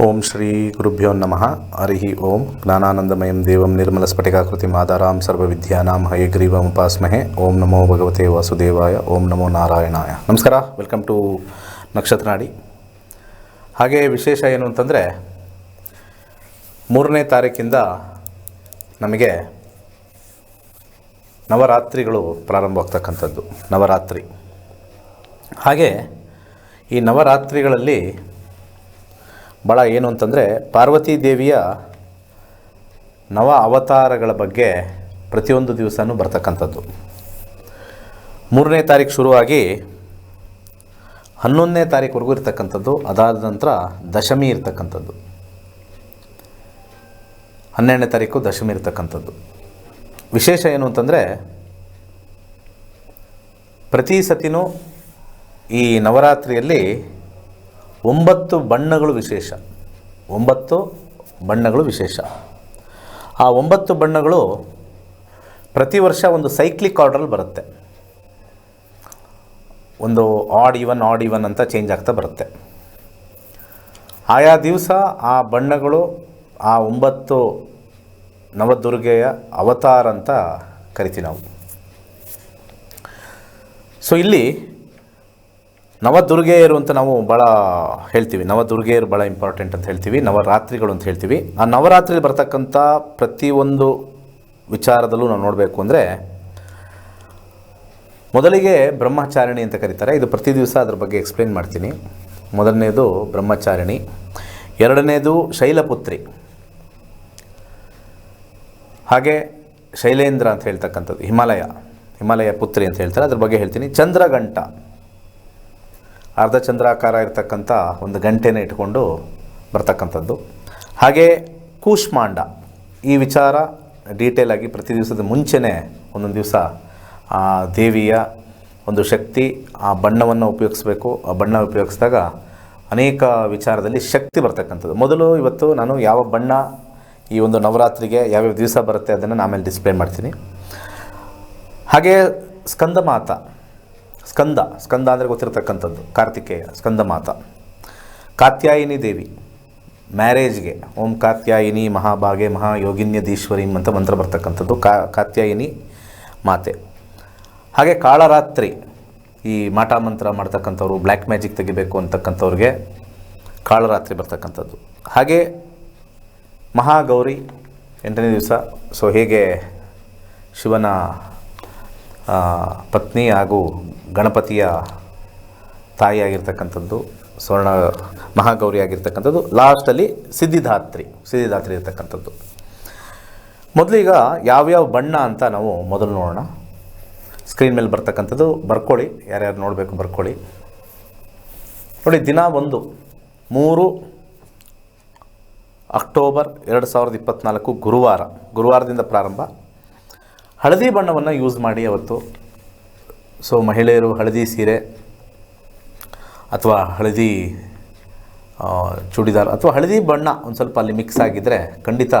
ಓಂ ಶ್ರೀ ಗುರುಭ್ಯೋ ನಮಃ. ಹರಿ ಓಂ. ಜ್ಞಾನಾನಂದಮಯಂ ದೇವಂ ನಿರ್ಮಲಸ್ಫಟಿಕಾಕೃತಿ ಮಾದಾರಾಂ ಸರ್ವವಿದ್ಯಾನಾಂ ಹಯಗ್ರೀವಂ ಉಪಾಸ್ಮಹೆ. ಓಂ ನಮೋ ಭಗವತೆ ವಾಸುದೇವಾಯ. ಓಂ ನಮೋ ನಾರಾಯಣಾಯ. ನಮಸ್ಕಾರ. ವೆಲ್ಕಮ್ ಟು ನಕ್ಷತ್ರನಾಡಿ ಹಾಗೆ ವಿಶೇಷ ಏನು ಅಂತಂದರೆ, ಮೂರನೇ ತಾರೀಕಿಂದ ನಮಗೆ ನವರಾತ್ರಿಗಳು ಪ್ರಾರಂಭವಾಗ್ತಕ್ಕಂಥದ್ದು. ನವರಾತ್ರಿ. ಹಾಗೆ ಈ ನವರಾತ್ರಿಗಳಲ್ಲಿ ಭಾಳ ಏನು ಅಂತಂದರೆ ಪಾರ್ವತೀ ದೇವಿಯ ನವ ಅವತಾರಗಳ ಬಗ್ಗೆ ಪ್ರತಿಯೊಂದು ದಿವಸನೂ ಬರ್ತಕ್ಕಂಥದ್ದು. ಮೂರನೇ ತಾರೀಕು ಶುರುವಾಗಿ ಹನ್ನೊಂದನೇ ತಾರೀಕುವರೆಗೂ ಇರ್ತಕ್ಕಂಥದ್ದು, ಅದಾದ ನಂತರ ದಶಮಿ ಇರ್ತಕ್ಕಂಥದ್ದು. ಹನ್ನೆರಡನೇ ತಾರೀಕು ದಶಮಿ ಇರ್ತಕ್ಕಂಥದ್ದು. ವಿಶೇಷ ಏನು ಅಂತಂದರೆ ಪ್ರತಿ ಸತಿನೂ ಈ ನವರಾತ್ರಿಯಲ್ಲಿ ಒಂಬತ್ತು ಬಣ್ಣಗಳು ವಿಶೇಷ. ಒಂಬತ್ತು ಬಣ್ಣಗಳು ವಿಶೇಷ. ಆ ಒಂಬತ್ತು ಬಣ್ಣಗಳು ಪ್ರತಿ ವರ್ಷ ಒಂದು ಸೈಕ್ಲಿಕ್ ಆರ್ಡ್ರಲ್ಲಿ ಬರುತ್ತೆ. ಒಂದು ಆಡ್ ಇವನ್ ಆಡ್ ಇವನ್ ಅಂತ ಚೇಂಜ್ ಆಗ್ತಾ ಬರುತ್ತೆ. ಆಯಾ ದಿವಸ ಆ ಬಣ್ಣಗಳು ಆ ಒಂಬತ್ತು ನವದುರ್ಗೆಯ ಅವತಾರ ಅಂತ ಕರಿತೀವಿ ನಾವು. ಸೊ ಇಲ್ಲಿ ನವದುರ್ಗೆಯರು ಅಂತ ನಾವು ಭಾಳ ಹೇಳ್ತೀವಿ. ನವದುರ್ಗೆಯರು ಭಾಳ ಇಂಪಾರ್ಟೆಂಟ್ ಅಂತ ಹೇಳ್ತೀವಿ. ನವರಾತ್ರಿಗಳು ಅಂತ ಹೇಳ್ತೀವಿ. ಆ ನವರಾತ್ರಿ ಬರ್ತಕ್ಕಂಥ ಪ್ರತಿಯೊಂದು ವಿಚಾರದಲ್ಲೂ ನಾವು ನೋಡಬೇಕು ಅಂದರೆ ಮೊದಲಿಗೆ ಬ್ರಹ್ಮಚಾರಿಣಿ ಅಂತ ಕರೀತಾರೆ. ಇದು ಪ್ರತಿ ದಿವಸ ಅದ್ರ ಬಗ್ಗೆ ಎಕ್ಸ್ಪ್ಲೇನ್ ಮಾಡ್ತೀನಿ. ಮೊದಲನೇದು ಬ್ರಹ್ಮಚಾರಿಣಿ. ಎರಡನೇದು ಶೈಲಪುತ್ರಿ. ಹಾಗೆ ಶೈಲೇಂದ್ರ ಅಂತ ಹೇಳ್ತಕ್ಕಂಥದ್ದು. ಹಿಮಾಲಯ. ಹಿಮಾಲಯ ಪುತ್ರಿ ಅಂತ ಹೇಳ್ತಾರೆ. ಅದ್ರ ಬಗ್ಗೆ ಹೇಳ್ತೀನಿ. ಚಂದ್ರಗಂಟ ಅರ್ಧ ಚಂದ್ರಾಕಾರ ಇರತಕ್ಕಂಥ ಒಂದು ಗಂಟೆನ ಇಟ್ಕೊಂಡು ಬರ್ತಕ್ಕಂಥದ್ದು. ಹಾಗೆ ಕೂಷ್ಮಾಂಡ, ಈ ವಿಚಾರ ಡೀಟೇಲಾಗಿ ಆಗಿ ಪ್ರತಿ ದಿವಸದ ಮುಂಚೆನೇ ಒಂದೊಂದು ದಿವಸ ದೇವಿಯ ಒಂದು ಶಕ್ತಿ, ಆ ಬಣ್ಣವನ್ನು ಉಪಯೋಗಿಸ್ಬೇಕು. ಆ ಬಣ್ಣ ಉಪಯೋಗಿಸಿದಾಗ ಅನೇಕ ವಿಚಾರದಲ್ಲಿ ಶಕ್ತಿ ಬರ್ತಕ್ಕಂಥದ್ದು. ಮೊದಲು ಇವತ್ತು ನಾನು ಯಾವ ಬಣ್ಣ, ಈ ಒಂದು ನವರಾತ್ರಿಗೆ ಯಾವ್ಯಾವ ದಿವಸ ಬರುತ್ತೆ ಅದನ್ನು ನಾನು ಆಮೇಲೆ ಡಿಸ್ಪ್ಲೇ ಮಾಡ್ತೀನಿ. ಹಾಗೆ ಸ್ಕಂದ ಮಾತ ಸ್ಕಂದ ಸ್ಕಂದ ಅಂದರೆ ಗೊತ್ತಿರತಕ್ಕಂಥದ್ದು, ಕಾರ್ತಿಕೇಯ ಸ್ಕಂದ ಮಾತ ಕಾತ್ಯಾಯಿನಿ ದೇವಿ, ಮ್ಯಾರೇಜ್ಗೆ, ಓಂ ಕಾತ್ಯಾಯಿನಿ ಮಹಾಭಾಗೆ ಮಹಾಯೋಗಿನ್ಯದೀಶ್ವರಿಂ ಅಂತ ಮಂತ್ರ ಬರ್ತಕ್ಕಂಥದ್ದು ಕಾತ್ಯಾಯಿನಿ ಮಾತೆ. ಹಾಗೆ ಕಾಳರಾತ್ರಿ, ಈ ಮಾಟ ಮಂತ್ರ ಮಾಡ್ತಕ್ಕಂಥವ್ರು, ಬ್ಲ್ಯಾಕ್ ಮ್ಯಾಜಿಕ್ ತೆಗಿಬೇಕು ಅಂತಕ್ಕಂಥವ್ರಿಗೆ ಕಾಳರಾತ್ರಿ ಬರ್ತಕ್ಕಂಥದ್ದು. ಹಾಗೆ ಮಹಾಗೌರಿ, ಎಂಟನೇ ದಿವಸ, ಸೊ ಹೇಗೆ ಶಿವನ ಪತ್ನಿ ಹಾಗೂ ಗಣಪತಿಯ ತಾಯಿಯಾಗಿರ್ತಕ್ಕಂಥದ್ದು, ಸ್ವರ್ಣ ಮಹಾಗೌರಿ ಆಗಿರ್ತಕ್ಕಂಥದ್ದು, ಲಾಸ್ಟಲ್ಲಿ ಸಿದ್ಧಿದಾತ್ರಿ ಸಿದ್ಧಿದಾತ್ರಿ ಇರ್ತಕ್ಕಂಥದ್ದು. ಮೊದಲೀಗ ಯಾವ್ಯಾವ ಬಣ್ಣ ಅಂತ ನಾವು ಮೊದಲು ನೋಡೋಣ. ಸ್ಕ್ರೀನ್ ಮೇಲೆ ಬರ್ತಕ್ಕಂಥದ್ದು ಬರ್ಕೊಳ್ಳಿ ಯಾರ್ಯಾರು ನೋಡಬೇಕು ಬರ್ಕೊಳ್ಳಿ ನೋಡಿ, ದಿನ ಒಂದು, ಮೂರು ಅಕ್ಟೋಬರ್ ಎರಡು ಸಾವಿರದ ಇಪ್ಪತ್ತ್ನಾಲ್ಕು ಗುರುವಾರ, ಗುರುವಾರದಿಂದ ಪ್ರಾರಂಭ. ಹಳದಿ ಬಣ್ಣವನ್ನು ಯೂಸ್ ಮಾಡಿ ಅವತ್ತು. ಸೊ ಮಹಿಳೆಯರು ಹಳದಿ ಸೀರೆ ಅಥವಾ ಹಳದಿ ಚೂಡಿದಾರ್ ಅಥವಾ ಹಳದಿ ಬಣ್ಣ ಒಂದು ಸ್ವಲ್ಪ ಅಲ್ಲಿ ಮಿಕ್ಸ್ ಆಗಿದ್ದರೆ ಖಂಡಿತ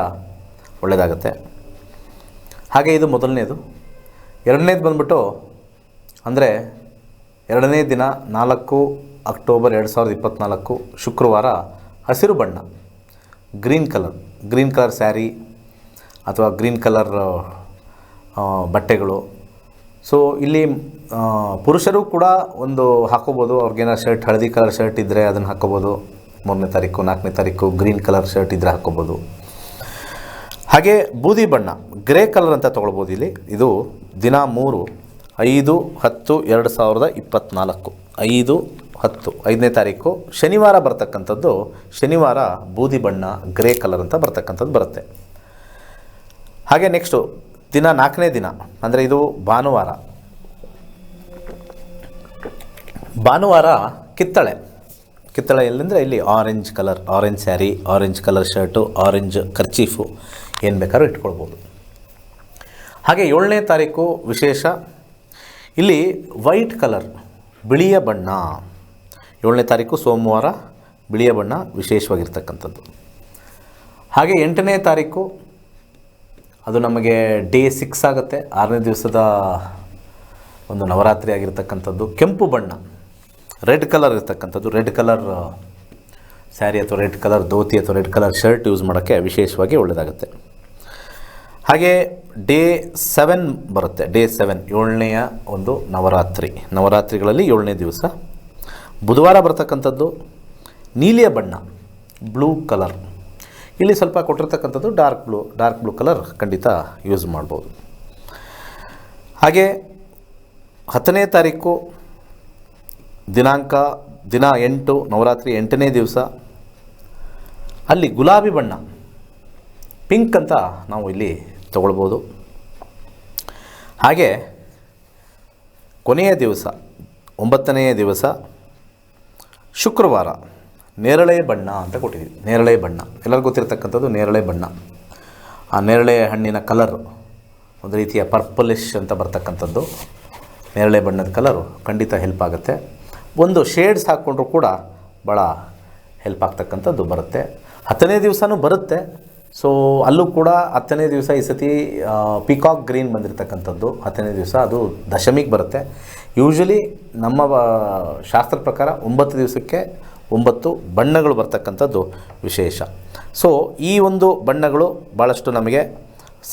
ಒಳ್ಳೆಯದಾಗತ್ತೆ ಹಾಗೆ ಇದು ಮೊದಲನೇದು. ಎರಡನೇದು ಬಂದ್ಬಿಟ್ಟು ಅಂದರೆ ಎರಡನೇ ದಿನ ನಾಲ್ಕು ಅಕ್ಟೋಬರ್ ಎರಡು ಸಾವಿರದ ಇಪ್ಪತ್ತ್ನಾಲ್ಕು ಶುಕ್ರವಾರ ಹಸಿರು ಬಣ್ಣ. Green colour green colour sari ಅಥವಾ ಗ್ರೀನ್ ಕಲರ್ ಬಟ್ಟೆಗಳು. ಸೊ ಇಲ್ಲಿ ಪುರುಷರು ಕೂಡ ಒಂದು ಹಾಕೋಬೋದು. ಅವ್ರಿಗೇನೋ ಶರ್ಟ್ ಹಳದಿ ಕಲರ್ ಶರ್ಟ್ ಇದ್ದರೆ ಅದನ್ನು ಹಾಕೋಬೋದು. ಮೂರನೇ ತಾರೀಕು, ನಾಲ್ಕನೇ ತಾರೀಕು ಗ್ರೀನ್ ಕಲರ್ ಶರ್ಟ್ ಇದ್ದರೆ ಹಾಕೋಬೋದು. ಹಾಗೆ ಬೂದಿ ಬಣ್ಣ ಗ್ರೇ ಕಲರ್ ಅಂತ ತೊಗೊಳ್ಬೋದು ಇಲ್ಲಿ. ಇದು ದಿನ ಮೂರು, ಐದು, ಹತ್ತು, ಎರಡು ಸಾವಿರದ ಇಪ್ಪತ್ತ್ನಾಲ್ಕು ಐದು, ಹತ್ತು, ಐದನೇ ತಾರೀಕು. ಶನಿವಾರ ಬರ್ತಕ್ಕಂಥದ್ದು, ಶನಿವಾರ ಬೂದಿ ಬಣ್ಣ ಗ್ರೇ ಕಲರ್ ಅಂತ ಬರ್ತಕ್ಕಂಥದ್ದು ಬರುತ್ತೆ. ಹಾಗೆ ನೆಕ್ಸ್ಟು ದಿನ ನಾಲ್ಕನೇ ದಿನ, ಅಂದರೆ ಇದು ಭಾನುವಾರ. ಭಾನುವಾರ ಕಿತ್ತಳೆ. ಕಿತ್ತಳೆ ಎಲ್ಲಿಂದರೆ ಇಲ್ಲಿ orange colour orange sari orange colour shirt orange kerchief ಏನು ಬೇಕಾದ್ರೂ ಇಟ್ಕೊಳ್ಬೋದು. ಹಾಗೆ ಏಳನೇ ತಾರೀಕು ವಿಶೇಷ, ಇಲ್ಲಿ ವೈಟ್ ಕಲರ್ ಬಿಳಿಯ ಬಣ್ಣ. ಏಳನೇ ತಾರೀಕು ಸೋಮವಾರ ಬಿಳಿಯ ಬಣ್ಣ ವಿಶೇಷವಾಗಿರ್ತಕ್ಕಂಥದ್ದು. ಹಾಗೆ ಎಂಟನೇ ತಾರೀಕು ಅದು ನಮಗೆ ಡೇ ಸಿಕ್ಸ್ ಆಗುತ್ತೆ. ಆರನೇ ದಿವಸದ ಒಂದು ನವರಾತ್ರಿ ಆಗಿರ್ತಕ್ಕಂಥದ್ದು. ಕೆಂಪು ಬಣ್ಣ, ರೆಡ್ ಕಲರ್ ಇರ್ತಕ್ಕಂಥದ್ದು. ರೆಡ್ ಕಲರ್ ಸ್ಯಾರಿ ಅಥವಾ ರೆಡ್ ಕಲರ್, ಧೋತಿ ಅಥವಾ ರೆಡ್ ಕಲರ್ ಶರ್ಟ್ ಯೂಸ್ ಮಾಡೋಕ್ಕೆ ವಿಶೇಷವಾಗಿ ಒಳ್ಳೆಯದಾಗುತ್ತೆ. ಹಾಗೆ ಡೇ ಸೆವೆನ್ ಬರುತ್ತೆ. ಡೇ ಸೆವೆನ್, ಏಳನೆಯ ಒಂದು ನವರಾತ್ರಿ. ನವರಾತ್ರಿಗಳಲ್ಲಿ ಏಳನೇ ದಿವಸ. ಬುಧವಾರ ಬರ್ತಕ್ಕಂಥದ್ದು, ನೀಲಿಯ ಬಣ್ಣ, ಬ್ಲೂ ಕಲರ್. ಇಲ್ಲಿ ಸ್ವಲ್ಪ ಕೊಟ್ಟಿರ್ತಕ್ಕಂಥದ್ದು dark blue dark blue colour ಖಂಡಿತ ಯೂಸ್ ಮಾಡ್ಬೋದು. ಹಾಗೆ ಹತ್ತನೇ ತಾರೀಕು ದಿನಾಂಕ ದಿನ ಎಂಟು, ನವರಾತ್ರಿ ಎಂಟನೇ ದಿವಸ. ಅಲ್ಲಿ ಗುಲಾಬಿ ಬಣ್ಣ ಪಿಂಕ್ ಅಂತ ನಾವು ಇಲ್ಲಿ ತಗೊಳ್ಬೋದು. ಹಾಗೆ ಕೊನೆಯ ದಿವಸ, ಒಂಬತ್ತನೆಯ ದಿವಸ ಶುಕ್ರವಾರ. ನೇರಳೆ ಬಣ್ಣ ಅಂತ ಕೊಟ್ಟಿದ್ದೀವಿ. ನೇರಳೆ ಬಣ್ಣ. ಎಲ್ಲರಿಗೂ ಗೊತ್ತಿರತಕ್ಕಂಥದ್ದು ನೇರಳೆ ಬಣ್ಣ. ಆ ನೇರಳೆ ಹಣ್ಣಿನ ಕಲರ್ ಒಂದು ರೀತಿಯ ಪರ್ಪಲಿಶ್ ಅಂತ ಬರ್ತಕ್ಕಂಥದ್ದು. ನೇರಳೆ ಬಣ್ಣದ ಕಲರು ಖಂಡಿತ ಹೆಲ್ಪ್ ಆಗುತ್ತೆ. ಒಂದು ಶೇಡ್ಸ್ ಹಾಕ್ಕೊಂಡ್ರೂ ಕೂಡ ಭಾಳ ಹೆಲ್ಪ್ ಆಗ್ತಕ್ಕಂಥದ್ದು ಬರುತ್ತೆ. ಹತ್ತನೇ ದಿವಸನೂ ಬರುತ್ತೆ. ಸೊ ಅಲ್ಲೂ ಕೂಡ ಹತ್ತನೇ ದಿವಸ ಈ ಸತಿ ಪಿಕಾಕ್ ಗ್ರೀನ್ ಬಂದಿರತಕ್ಕಂಥದ್ದು. ಹತ್ತನೇ ದಿವಸ ಅದು ದಶಮಿಗೆ ಬರುತ್ತೆ. ಯೂಶ್ವಲಿ ನಮ್ಮ ಶಾಸ್ತ್ರ ಪ್ರಕಾರ ಒಂಬತ್ತು ದಿವಸಕ್ಕೆ ಒಂಬತ್ತು ಬಣ್ಣಗಳು ಬರ್ತಕ್ಕಂಥದ್ದು ವಿಶೇಷ. ಸೊ ಈ ಒಂದು ಬಣ್ಣಗಳು ಭಾಳಷ್ಟು ನಮಗೆ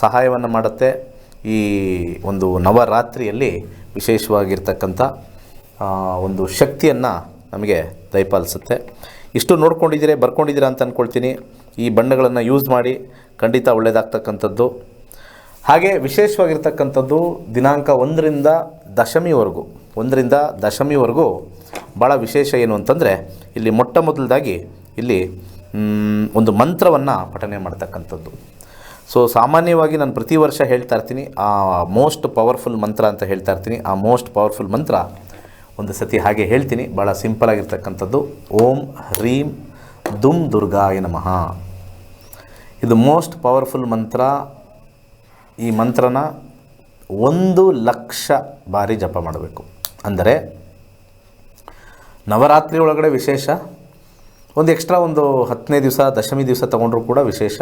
ಸಹಾಯವನ್ನು ಮಾಡುತ್ತೆ. ಈ ಒಂದು ನವರಾತ್ರಿಯಲ್ಲಿ ವಿಶೇಷವಾಗಿರ್ತಕ್ಕಂಥ ಒಂದು ಶಕ್ತಿಯನ್ನು ನಮಗೆ ದಯಪಾಲಿಸುತ್ತೆ. ಇಷ್ಟು ನೋಡ್ಕೊಂಡಿದ್ದೀರಿ, ಬರ್ಕೊಂಡಿದ್ದೀರಾ ಅಂತ ಅಂದ್ಕೊಳ್ತೀನಿ ಈ ಬಣ್ಣಗಳನ್ನು ಯೂಸ್ ಮಾಡಿ ಖಂಡಿತ ಒಳ್ಳೆಯದಾಗ್ತಕ್ಕಂಥದ್ದು ಹಾಗೆ ವಿಶೇಷವಾಗಿರ್ತಕ್ಕಂಥದ್ದು ದಿನಾಂಕ ಒಂದರಿಂದ ದಶಮಿವರೆಗೂ ಒಂದರಿಂದ ದಶಮಿವರೆಗೂ ಭಾಳ ವಿಶೇಷ ಏನು ಅಂತಂದರೆ ಇಲ್ಲಿ ಮೊಟ್ಟ ಮೊದಲದಾಗಿ ಇಲ್ಲಿ ಒಂದು ಮಂತ್ರವನ್ನು ಪಠನೆ ಮಾಡ್ತಕ್ಕಂಥದ್ದು. ಸೊ ಸಾಮಾನ್ಯವಾಗಿ ನಾನು ಪ್ರತಿ ವರ್ಷ ಹೇಳ್ತಾ ಇರ್ತೀನಿ, ಆ ಮೋಸ್ಟ್ ಪವರ್ಫುಲ್ ಮಂತ್ರ ಅಂತ ಹೇಳ್ತಾ ಇರ್ತೀನಿ. ಆ ಮೋಸ್ಟ್ ಪವರ್ಫುಲ್ ಮಂತ್ರ ಒಂದು ಸತಿ ಹಾಗೆ ಹೇಳ್ತೀನಿ. ಭಾಳ ಸಿಂಪಲ್ ಆಗಿರ್ತಕ್ಕಂಥದ್ದು. ಓಂ ಹ್ರೀಂ ದುಮ್ ದುರ್ಗಾಯ ನಮಃ. ಇದು ಮೋಸ್ಟ್ ಪವರ್ಫುಲ್ ಮಂತ್ರ ಈ ಮಂತ್ರನ ಒಂದು ಲಕ್ಷ ಬಾರಿ ಜಪ ಮಾಡಬೇಕು. ಅಂದರೆ ನವರಾತ್ರಿ ಒಳಗಡೆ ವಿಶೇಷ. ಒಂದು ಎಕ್ಸ್ಟ್ರಾ ಒಂದು ಹತ್ತನೇ ದಿವಸ, ದಶಮಿ ದಿವಸ ತೊಗೊಂಡ್ರೂ ಕೂಡ ವಿಶೇಷ.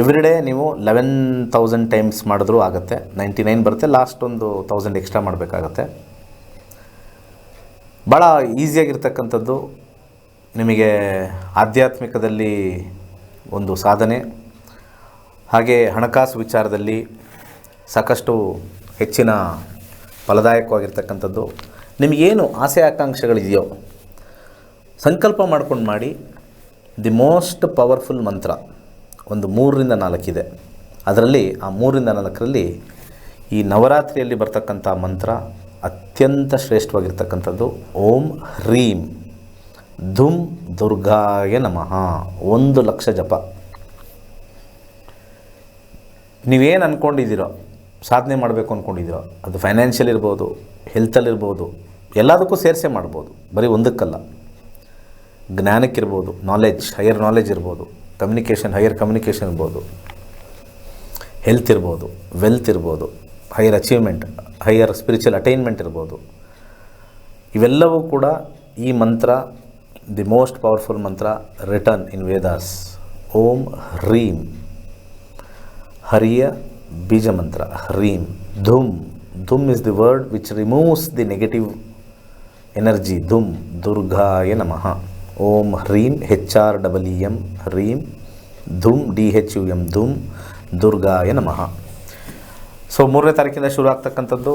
ಎವ್ರಿಡೇ ನೀವು ಲೆವೆನ್ ತೌಸಂಡ್ ಟೈಮ್ಸ್ ಮಾಡಿದ್ರೂ ಆಗುತ್ತೆ. ನೈಂಟಿ ನೈನ್ ಬರುತ್ತೆ ಲಾಸ್ಟ್ ಒಂದು ತೌಸಂಡ್ ಎಕ್ಸ್ಟ್ರಾ ಮಾಡಬೇಕಾಗತ್ತೆ. ಭಾಳ ಈಸಿಯಾಗಿರ್ತಕ್ಕಂಥದ್ದು ನಿಮಗೆ ಆಧ್ಯಾತ್ಮಿಕದಲ್ಲಿ ಒಂದು ಸಾಧನೆ. ಹಾಗೆ ಹಣಕಾಸು ವಿಚಾರದಲ್ಲಿ ಸಾಕಷ್ಟು ಹೆಚ್ಚಿನ ಫಲದಾಯಕವಾಗಿರ್ತಕ್ಕಂಥದ್ದು. ನಿಮಗೇನು ಆಸೆ ಆಕಾಂಕ್ಷೆಗಳಿದೆಯೋ, ಸಂಕಲ್ಪ ಮಾಡ್ಕೊಂಡು ಮಾಡಿ ದಿ ಮೋಸ್ಟ್ ಪವರ್ಫುಲ್ ಮಂತ್ರ ಒಂದು ಮೂರರಿಂದ ನಾಲ್ಕಿದೆ. ಅದರಲ್ಲಿ, ಆ ಮೂರರಿಂದ ನಾಲ್ಕರಲ್ಲಿ ಈ ನವರಾತ್ರಿಯಲ್ಲಿ ಬರ್ತಕ್ಕಂಥ ಮಂತ್ರ ಅತ್ಯಂತ ಶ್ರೇಷ್ಠವಾಗಿರ್ತಕ್ಕಂಥದ್ದು, ಓಂ ಹ್ರೀಂ ಧುಮ್ ದುರ್ಗಾಯ ನಮಃ, ಒಂದು ಲಕ್ಷ ಜಪ. ನೀವೇನು ಅಂದ್ಕೊಂಡಿದ್ದೀರೋ ಸಾಧನೆ ಮಾಡಬೇಕು ಅಂದ್ಕೊಂಡಿದ್ದೀರೋ ಅದು ಫೈನಾನ್ಷಿಯಲ್ ಇರ್ಬೋದು ಹೆಲ್ತಲ್ಲಿರ್ಬೋದು ಎಲ್ಲದಕ್ಕೂ ಸೇರಿಸೇ ಮಾಡ್ಬೋದು. ಬರೀ ಒಂದಕ್ಕಲ್ಲ. ಜ್ಞಾನಕ್ಕಿರ್ಬೋದು ನಾಲೆಜ್ ಹೈಯರ್ ನಾಲೆಜ್ ಇರ್ಬೋದು ಕಮ್ಯುನಿಕೇಷನ್ ಹೈಯರ್ ಕಮ್ಯುನಿಕೇಷನ್ ಇರ್ಬೋದು ಹೆಲ್ತ್ ಇರ್ಬೋದು ವೆಲ್ತ್ ಇರ್ಬೋದು higher achievement higher spiritual attainment ಇರ್ಬೋದು. ಇವೆಲ್ಲವೂ ಕೂಡ ಈ ಮಂತ್ರ the most powerful mantra written in Vedas ಓಂ ಹ್ರೀಂ. ಹರಿಯ ಬೀಜ ಮಂತ್ರ ಹ್ರೀಂ. ಧುಮ್. Dhum is the word which removes the negative energy ಧುಮ್ ದುರ್ಗಾಯ ನಮಃ. ಓಂ ಹ್ರೀಂ H R double E M, ಹ್ರೀಂ ಧುಮ್ ಡಿ ಹೆಚ್ ಯು ಎಂ, ಧುಮ್ ದುರ್ಗಾಯ ನಮಃ. ಸೊ ಮೂರನೇ ತಾರೀಕಿಂದ ಶುರು ಆಗ್ತಕ್ಕಂಥದ್ದು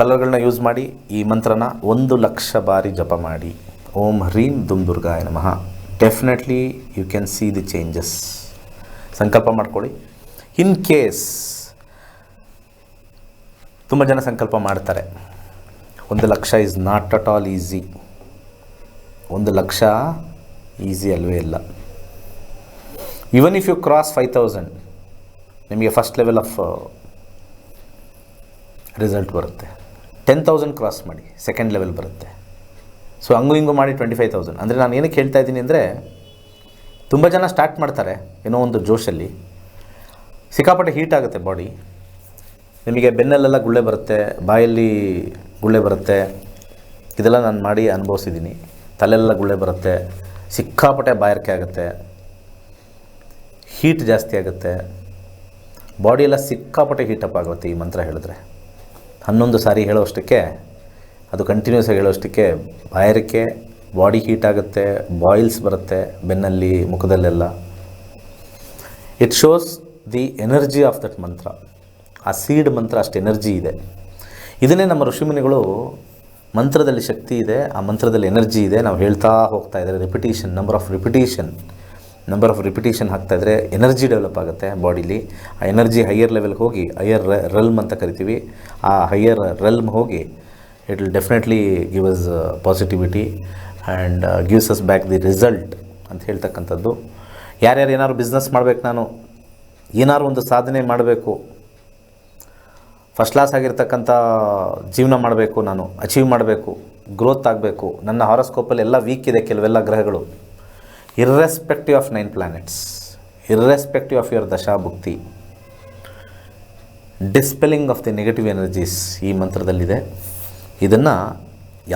ಕಲರ್ಗಳನ್ನ ಯೂಸ್ ಮಾಡಿ ಈ ಮಂತ್ರನ ಒಂದು ಲಕ್ಷ ಬಾರಿ ಜಪ ಮಾಡಿ. ಓಂ ಹ್ರೀಂ ದುಮ್ ದುರ್ಗಾಯ ನಮಃ. Definitely you can see the changes ಸಂಕಲ್ಪ ಮಾಡ್ಕೊಳ್ಳಿ. ಇನ್ ಕೇಸ್ ತುಂಬ ಜನ ಸಂಕಲ್ಪ ಮಾಡ್ತಾರೆ. ಒಂದು lakh is not at all easy ಒಂದು ಲಕ್ಷ ಈಸಿ ಅಲ್ವೇ ಇಲ್ಲ. Even if you cross five thousand ನಿಮಗೆ ಫಸ್ಟ್ ಲೆವೆಲ್ ಆಫ್ ರಿಸಲ್ಟ್ ಬರುತ್ತೆ. ಟೆನ್ ತೌಸಂಡ್ ಕ್ರಾಸ್ ಮಾಡಿ ಸೆಕೆಂಡ್ ಲೆವೆಲ್ ಬರುತ್ತೆ. ಸೊ ಹಂಗು ಹಿಂಗೂ ಮಾಡಿ ಟ್ವೆಂಟಿ ಫೈವ್ ತೌಸಂಡ್ ಅಂದರೆ ನಾನು ಏನಕ್ಕೆ ಹೇಳ್ತಾ ಇದ್ದೀನಿ ಅಂದರೆ, ತುಂಬ ಜನ ಸ್ಟಾರ್ಟ್ ಮಾಡ್ತಾರೆ, ಏನೋ ಒಂದು ಜೋಶಲ್ಲಿ. ಸಿಕ್ಕಾಪಟ್ಟೆ ಹೀಟ್ ಆಗುತ್ತೆ ಬಾಡಿ ನಿಮಗೆ ಬೆನ್ನಲ್ಲೆಲ್ಲ ಗುಳ್ಳೆ ಬರುತ್ತೆ, ಬಾಯಲ್ಲಿ ಗುಳ್ಳೆ ಬರುತ್ತೆ. ಇದೆಲ್ಲ ನಾನು ಮಾಡಿ ಅನುಭವಿಸಿದ್ದೀನಿ ತಲೆಲ್ಲ ಗುಳ್ಳೆ ಬರುತ್ತೆ. ಸಿಕ್ಕಾಪಟ್ಟೆ ಬಾಯಾರಿಕೆ ಆಗುತ್ತೆ. ಹೀಟ್ ಜಾಸ್ತಿ ಆಗುತ್ತೆ. ಬಾಡಿ ಎಲ್ಲ ಸಿಕ್ಕಾಪಟ್ಟೆ ಹೀಟಪ್ ಆಗುತ್ತೆ ಈ ಮಂತ್ರ ಹೇಳಿದ್ರೆ. ಹನ್ನೊಂದು ಸಾರಿ ಹೇಳೋಷ್ಟಕ್ಕೆ, ಅದು ಕಂಟಿನ್ಯೂಸ್ ಆಗಿ ಹೇಳೋಷ್ಟಕ್ಕೆ ಬಾಯಾರಿಕೆ ಬಾಡಿ ಹೀಟ್ ಆಗುತ್ತೆ ಬಾಯಿಲ್ಸ್ ಬರುತ್ತೆ ಬೆನ್ನಲ್ಲಿ, ಮುಖದಲ್ಲೆಲ್ಲ. It shows the energy of that mantra ಆ ಸೀಡ್ ಮಂತ್ರ ಅಷ್ಟು ಎನರ್ಜಿ ಇದೆ. ಇದನ್ನೇ ನಮ್ಮ ಋಷಿಮುನಿಗಳು ಮಂತ್ರದಲ್ಲಿ ಶಕ್ತಿ ಇದೆ, ಆ ಮಂತ್ರದಲ್ಲಿ ಎನರ್ಜಿ ಇದೆ. ನಾವು ಹೇಳ್ತಾ ಹೋಗ್ತಾ ಇದ್ದಾರೆ repetition number of repetition number of repetition ಹಾಕ್ತಾ ಇದ್ದರೆ ಎನರ್ಜಿ ಡೆವಲಪ್ ಆಗುತ್ತೆ ಬಾಡಿಲಿ. ಆ ಎನರ್ಜಿ ಹೈಯರ್ ಲೆವೆಲ್ಗೆ ಹೋಗಿ ಹೈಯರ್ ರಲ್ಮ್ ಅಂತ ಕರಿತೀವಿ. ಆ ಹೈಯರ್ ರಲ್ಮ್ ಹೋಗಿ it will definitely give us positivity and gives us back the result ಅಂತ ಹೇಳ್ತಕ್ಕಂಥದ್ದು. ಯಾರ್ಯಾರು ಏನಾದ್ರು ಬಿಸ್ನೆಸ್ ಮಾಡಬೇಕು ನಾನು, ಏನಾದ್ರು ಒಂದು ಸಾಧನೆ ಮಾಡಬೇಕು ಫಸ್ಟ್ ಕ್ಲಾಸ್ ಆಗಿರ್ತಕ್ಕಂಥ ಜೀವನ ಮಾಡಬೇಕು ನಾನು ಅಚೀವ್ ಮಾಡಬೇಕು ಗ್ರೋತ್ ಆಗಬೇಕು. ನನ್ನ ಹಾರೋಸ್ಕೋಪಲ್ಲಿ ಎಲ್ಲ ವೀಕ್ ಇದೆ ಕೆಲವೆಲ್ಲ ಗ್ರಹಗಳು. Irrespective of nine planets irrespective of your ದಶಾಭುಕ್ತಿ dispelling of the negative energies ಈ ಮಂತ್ರದಲ್ಲಿದೆ. ಇದನ್ನು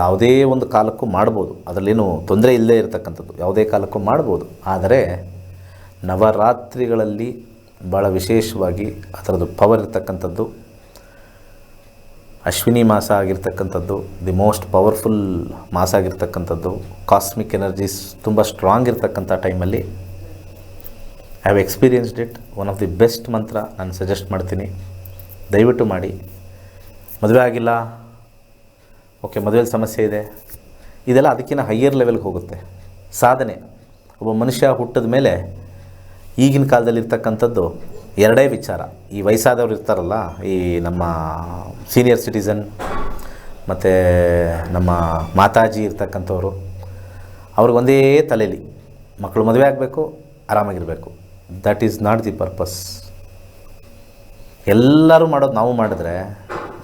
ಯಾವುದೇ ಒಂದು ಕಾಲಕ್ಕೂ ಮಾಡ್ಬೋದು. ಅದರಲ್ಲೇನು ತೊಂದರೆ ಇಲ್ಲದೇ ಇರತಕ್ಕಂಥದ್ದು. ಯಾವುದೇ ಕಾಲಕ್ಕೂ ಮಾಡ್ಬೋದು. ಆದರೆ ನವರಾತ್ರಿಗಳಲ್ಲಿ ಭಾಳ ವಿಶೇಷವಾಗಿ ಅದರದ್ದು ಪವರ್ ಇರ್ತಕ್ಕಂಥದ್ದು ಅಶ್ವಿನಿ ಮಾಸ ಆಗಿರ್ತಕ್ಕಂಥದ್ದು ದಿ ಮೋಸ್ಟ್ ಪವರ್ಫುಲ್ ಮಾಸ ಆಗಿರ್ತಕ್ಕಂಥದ್ದು ಕಾಸ್ಮಿಕ್ ಎನರ್ಜೀಸ್ ತುಂಬ ಸ್ಟ್ರಾಂಗ್ ಇರ್ತಕ್ಕಂಥ ಟೈಮಲ್ಲಿ I have experienced it one of the best mantra ನಾನು ಸಜೆಸ್ಟ್ ಮಾಡ್ತೀನಿ. ದಯವಿಟ್ಟು ಮಾಡಿ. ಮದುವೆ ಆಗಿಲ್ಲ. ಓಕೆ ಮದುವೆಯಲ್ಲಿ ಸಮಸ್ಯೆ ಇದೆ. ಇದೆಲ್ಲ ಅದಕ್ಕಿಂತ ಹೈಯರ್ ಲೆವೆಲ್ಗೆ ಹೋಗುತ್ತೆ. ಸಾಧನೆ. ಒಬ್ಬ ಮನುಷ್ಯ ಹುಟ್ಟಿದ ಮೇಲೆ ಈಗಿನ ಕಾಲದಲ್ಲಿ ಇರ್ತಕ್ಕಂಥದ್ದು ಎರಡೇ ವಿಚಾರ. ಈ ವಯಸ್ಸಾದವ್ರು ಇರ್ತಾರಲ್ಲ, ಈ ನಮ್ಮ ಸೀನಿಯರ್ ಸಿಟಿಸನ್ ಮತ್ತು ನಮ್ಮ ಮಾತಾಜಿ ಇರ್ತಕ್ಕಂಥವ್ರು, ಅವ್ರಿಗೆ ಒಂದೇ ತಲೆಯಲ್ಲಿ ಮಕ್ಕಳು ಮದುವೆ ಆಗಬೇಕು, ಆರಾಮಾಗಿರಬೇಕು. That is not the purpose ಎಲ್ಲರೂ ಮಾಡೋದು ನಾವು ಮಾಡಿದ್ರೆ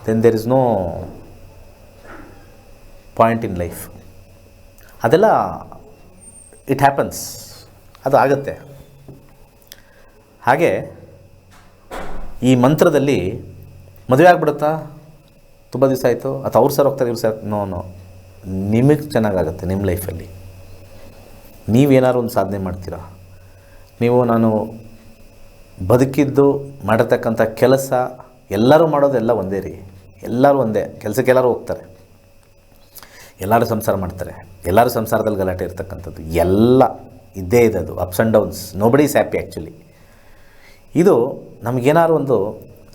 then there is no point in life ಅದೆಲ್ಲ ಇಟ್ ಹ್ಯಾಪನ್ಸ್ ಅದು ಆಗುತ್ತೆ. ಹಾಗೆ ಈ ಮಂತ್ರದಲ್ಲಿ ಮದುವೆ ಆಗ್ಬಿಡುತ್ತಾ? ತುಂಬ ದಿವಸ ಆಯಿತು. ಅಥವಾ ಅವ್ರು ಸರ್ ಹೋಗ್ತಾರೆ, ಇವ್ರು ಸರ್. No no. ನಿಮಗೆ ಚೆನ್ನಾಗಾಗುತ್ತೆ ನಿಮ್ಮ ಲೈಫಲ್ಲಿ. ನೀವೇನಾದ್ರು ಒಂದು ಸಾಧನೆ ಮಾಡ್ತೀರಾ? ನೀವು ನಾನು ಬದುಕಿದ್ದು ಮಾಡಿರ್ತಕ್ಕಂಥ ಕೆಲಸ ಎಲ್ಲರೂ ಮಾಡೋದೆಲ್ಲ ಒಂದೇ ರೀ. ಎಲ್ಲರೂ ಒಂದೇ. ಕೆಲಸಕ್ಕೆ ಎಲ್ಲರೂ ಹೋಗ್ತಾರೆ. ಎಲ್ಲರೂ ಸಂಸಾರ ಮಾಡ್ತಾರೆ. ಎಲ್ಲರೂ ಸಂಸಾರದಲ್ಲಿ ಗಲಾಟೆ ಇರ್ತಕ್ಕಂಥದ್ದು. ಎಲ್ಲ ಇದ್ದೇ ಇದೆ ಅದು ups and downs nobody is happy actually ಇದು ನಮಗೇನಾದ್ರು ಒಂದು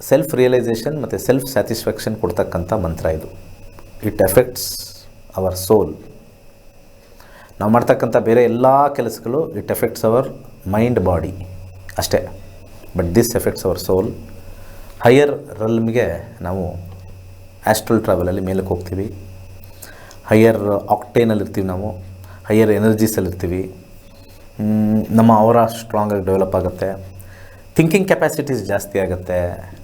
ಸೆಲ್ಫ್ ರಿಯಲೈಸೇಷನ್ ಮತ್ತು ಸೆಲ್ಫ್ ಸ್ಯಾಟಿಸ್ಫ್ಯಾಕ್ಷನ್ ಕೊಡ್ತಕ್ಕಂಥ ಮಂತ್ರ ಇದು. ಇಟ್ ಎಫೆಕ್ಟ್ಸ್ ಅವರ್ ಸೋಲ್ ನಾವು ಮಾಡ್ತಕ್ಕಂಥ ಬೇರೆ ಎಲ್ಲ ಕೆಲಸಗಳು it affects our mind body ಅಷ್ಟೇ. But this affects our soul higher ರಲ್ಮ್ಗೆ ನಾವು ಆಸ್ಟ್ರಲ್ ಟ್ರಾವೆಲಲ್ಲಿ ಮೇಲಕ್ಕೆ ಹೋಗ್ತೀವಿ. ಹೈಯರ್ ಆಕ್ಟೇನಲ್ಲಿ ಇರ್ತೀವಿ ನಾವು. ಹೈಯರ್ ಎನರ್ಜೀಸಲ್ಲಿ ಇರ್ತೀವಿ ಮ್, ನಮ್ಮ ಅವರ ಸ್ಟ್ರಾಂಗಾಗಿ ಡೆವಲಪ್ ಆಗುತ್ತೆ. ಥಿಂಕಿಂಗ್ ಕೆಪಾಸಿಟೀಸ್ ಜಾಸ್ತಿ ಆಗುತ್ತೆ